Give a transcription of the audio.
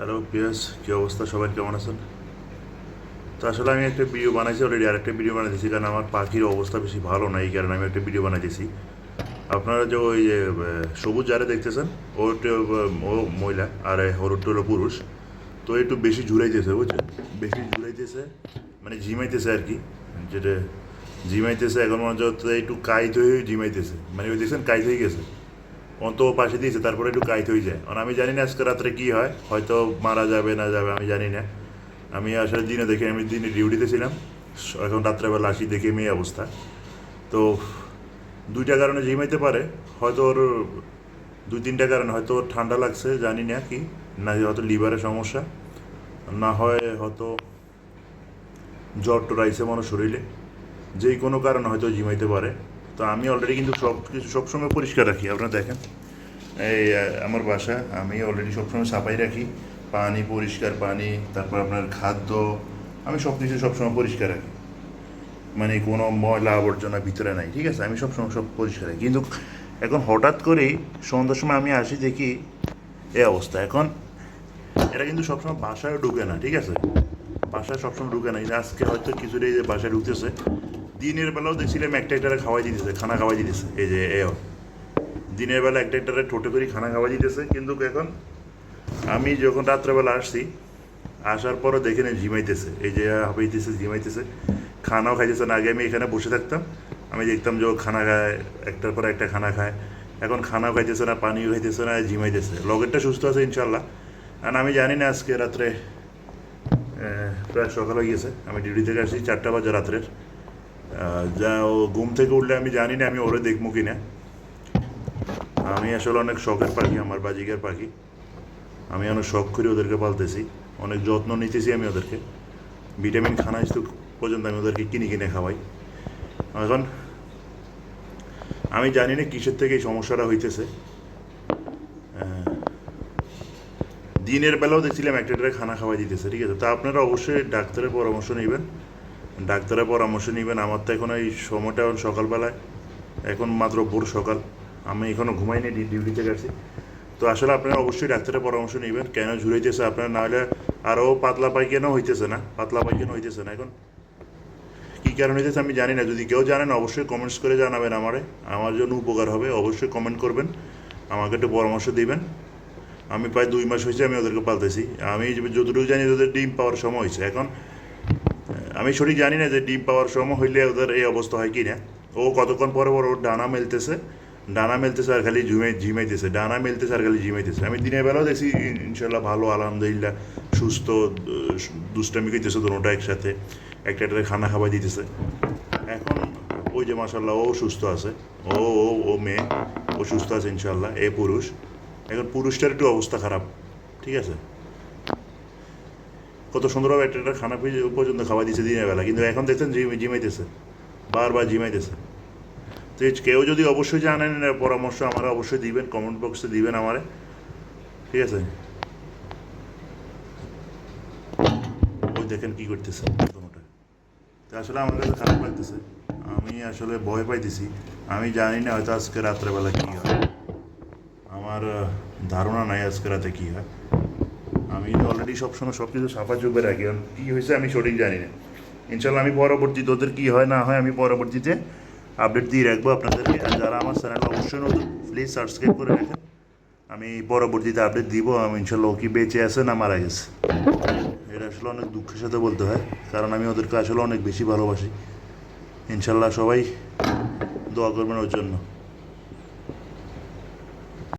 Hello পিয়াস কী অবস্থা? সবাই কেমন আছেন? তো আসলে আমি একটা ভিডিও বানাইছি অলরেডি আরেকটা ভিডিও বানাইছি কারণ আমার পাখির অবস্থা বেশি ভালো না, এই কারণে আমি একটা ভিডিও বানাইতেছি। আপনারা যে ওই যে সবুজ যারা দেখতেছেন ও ও মহিলা, আর হরুদটা হলো পুরুষ, তো একটু বেশি ঝুলাইতেছে, বুঝছেন? বেশি ঝুলাইতেছে মানে ঝিমাইতেছে আর কি, যেটা ঝিমাইতেছে, এখন মনে হচ্ছে একটু কাইত হয়ে ঝিমাইতেছে মানে ওই দেখছেন কাইত হয়ে গেছে। অন্ত পাশে দিয়েছে, তারপরে একটু কাইত হয়ে যায়। আমি জানি না আজকে রাত্রে কী হয়, হয়তো মারা যাবে, না যাবে, আমি জানি না। আমি আসলে দিনে দেখে, আমি দিনে ডিউটিতে ছিলাম, এখন রাত্রেবেলা আসি দেখে মেয়ে অবস্থা। তো দুইটা কারণে ঝিমাইতে পারে, হয়তো ওর, দুই তিনটা কারণে, হয়তো ওর ঠান্ডা লাগছে, জানি না কি, না হয়তো লিভারের সমস্যা, না হয় হয়তো জ্বর টর আইসে মনে শরীরে। যেই কোনো কারণে হয়তো ঝিমাইতে পারে। তো আমি অলরেডি কিন্তু সব কিছু সবসময় পরিষ্কার রাখি, আপনারা দেখেন। এই আমার বাসা, আমি অলরেডি সবসময় সাফাই রাখি। পানি পরিষ্কার পানি, তারপর আপনার খাদ্য, আমি সব কিছু সবসময় পরিষ্কার রাখি। মানে কোনো ময়লা আবর্জনা ভিতরে নাই, ঠিক আছে? আমি সবসময় সব পরিষ্কার রাখি। কিন্তু এখন হঠাৎ করেই সন্ধ্যার সময় আমি আসি দেখি এ অবস্থা। এখন এরা কিন্তু সবসময় বাসায় ঢুকে না, ঠিক আছে? বাসায় সবসময় ঢুকে না। আজকে হয়তো কিছুটা যে বাসায় ঢুকতেছে দিনের বেলাও দেখছিলাম একটা একটারে খাওয়াই দিতেছে, খানা খাওয়াই দিতেছে। এই যে, এও। দিনের বেলা একটা একটারে ঠোঁটে করে খানা খাওয়াই দিতেছে, কিন্তু এখন আমি যখন রাত্রেবেলা আসছি, আসার পরও দেখে না ঝিমাইতেছে। এই যে হাবাইতেছে ঝিমাইতেছে। খানাও খাইতেছে না। আগে আমি এখানে বসে থাকতাম। আমি দেখতাম যে খানা খায়, একটার পর একটা খানা খায়। এখন খানাও খাইতেছে না, পানিও খাইতেছে না, ঝিমাইতেছে। লগেরটা সুস্থ আছে ইনশাল্লাহ আর আমি জানি না আজকে রাত্রে প্রায় সকাল হয়ে গেছে। আমি ডিউটি থেকে আসছি চারটা বাজে রাত্রের। যা ও ঘুম থেকে উঠলে আমি জানি না, আমি ওরে দেখব কি না আমি আসলে অনেক শখের পাখি, আমার বাজিকার পাখি। আমি অনেক শখ করে ওদেরকে পালতেছি, অনেক যত্ন নিতেছি আমি ওদেরকে। ভিটামিন খানা ইস্তু পর্যন্ত আমি ওদেরকে কিনে কিনে খাওয়াই। এখন, আমি জানি না কিসের থেকে এই সমস্যাটা হইতেছে। দিনের বেলাও দেখছিলাম একটা খানা খাওয়াই দিতেছে, ঠিক আছে? তা আপনারা অবশ্যই ডাক্তারের পরামর্শ নেবেন। ডাক্তারের পরামর্শ নেবেন। আমার তো এখন এই সময়টা এখন সকালবেলায়। এখন মাত্র ভোর সকাল। আমি এখনও ঘুমাইনি, ডি- ডিউটি থেকে আসছি। তো আসলে আপনারা অবশ্যই ডাক্তারের পরামর্শ নেবেন। কেন ঝুলাইতেছে আপনারা? নাহলে আরও পাতলা পায়খানাও হইতেছে না? পাতলা পায়খানা হইতেছে না এখন? কী কারণ হইতেছে আমি জানি না। যদি কেউ জানেন, অবশ্যই কমেন্টস করে জানাবেন আমারে। আমার জন্য উপকার হবে, অবশ্যই কমেন্ট করবেন। আমাকে একটু পরামর্শ দিবেন। আমি প্রায় দুই মাস হয়েছে আমি ওদেরকে পালতেছি। আমি যতটুকু জানি ওদের ডিম পাওয়ার সময় হয়েছে। এখন আমি সঠিক জানি না যে ডিম পাওয়ার সময় হইলে ওদের এই অবস্থা হয় কি না ও কতক্ষণ পরে পর ওর ডানা মেলতেছে। ডানা মেলতেছে আর খালি ঝুমে ঝিমাইতেছে। ডানা মেলতেছে আর খালি ঝিমাইতেছে। আমি দিনের বেলাও দেখছি, ইনশাল্লাহ ভালো, আলহামদুলিল্লাহ, সুস্থ দুষ্টামি করতেছে দুটা একসাথে। একটা একটা খানা খাবার দিতেছে। এখন ওই যে মাসাল্লাহ ও সুস্থ আছে। ও ও ও মেয়ে, ও সুস্থ আছে ইনশাল্লাহ, এ পুরুষ। এখন পুরুষটার একটু অবস্থা খারাপ, ঠিক আছে? কত সুন্দরভাবে একটা একটা খানা পর্য- পর্যন্ত খাওয়া দিয়েছে দিনের বেলা। কিন্তু এখন দেখছেন জিম জিমাইতেছে। বারবার জিমাইতেছে। তো কেউ যদি অবশ্যই জানেন পরামর্শ আমার অবশ্যই দিবেন কমেন্ট বক্সে দিবেন আমারে। ঠিক আছে? ওই দেখেন কী করতেছে তো আসলে আমার কাছে খারাপ লাগতেছে। আমি আসলে ভয় পাইতেছি। আমি জানি না হয়তো আজকে রাত্রেবেলা কী হয়। আমার ধারণা নাই আজকে রাতে কী হয়। আমি অলরেডি সবসময় সব কিছু সাফা চুপে রাখি। কারণ কী হয়েছে আমি সঠিক জানি না। ইনশাল্লাহ আমি পরবর্তীতে ওদের কী হয়, না হয় আমি পরবর্তীতে আপডেট দিয়ে রাখব আপনাদেরকে। আর যারা আমার চ্যানেল অবশ্যই নতুন প্লিজ সাবস্ক্রাইব করে রাখেন। আমি পরবর্তীতে আপডেট দিব, আমি ইনশাল্লাহ কি বেঁচে আছে, না মারা গেছে। এটা আসলে অনেক দুঃখের সাথে বলতে হয়, কারণ আমি ওদেরকে আসলে অনেক বেশি ভালোবাসি। ইনশাল্লাহ সবাই দোয়া করবেন ওর জন্য।